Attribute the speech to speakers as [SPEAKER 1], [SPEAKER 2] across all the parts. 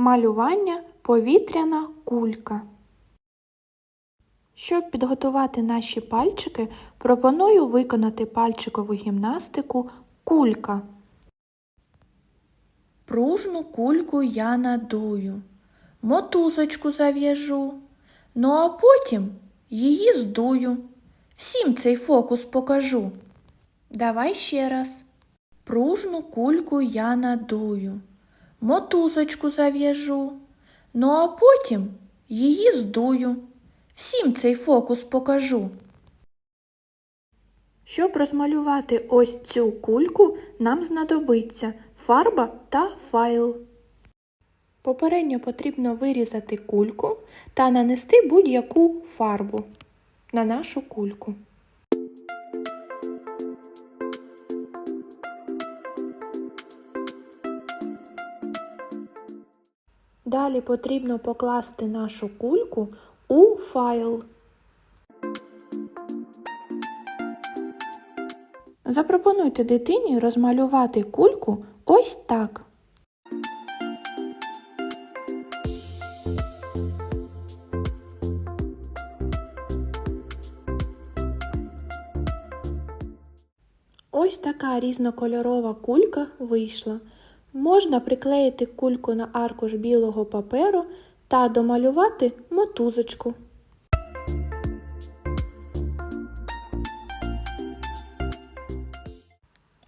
[SPEAKER 1] Малювання повітряна кулька. Щоб підготувати наші пальчики, пропоную виконати пальчикову гімнастику кулька. Пружну кульку я надую, мотузочку зав'яжу, ну а потім її здую. Всім цей фокус покажу. Давай ще раз. Пружну кульку я надую, мотузочку зав'яжу, ну а потім її здую. Всім цей фокус покажу. Щоб розмалювати ось цю кульку, нам знадобиться фарба та файл. Попередньо потрібно вирізати кульку та нанести будь-яку фарбу на нашу кульку. Далі потрібно покласти нашу кульку у файл. Запропонуйте дитині розмалювати кульку ось так. Ось така різнокольорова кулька вийшла. Можна приклеїти кульку на аркуш білого паперу та домалювати мотузочку.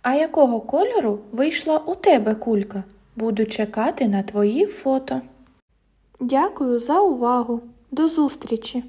[SPEAKER 1] А якого кольору вийшла у тебе кулька? Буду чекати на твої фото. Дякую за увагу. До зустрічі!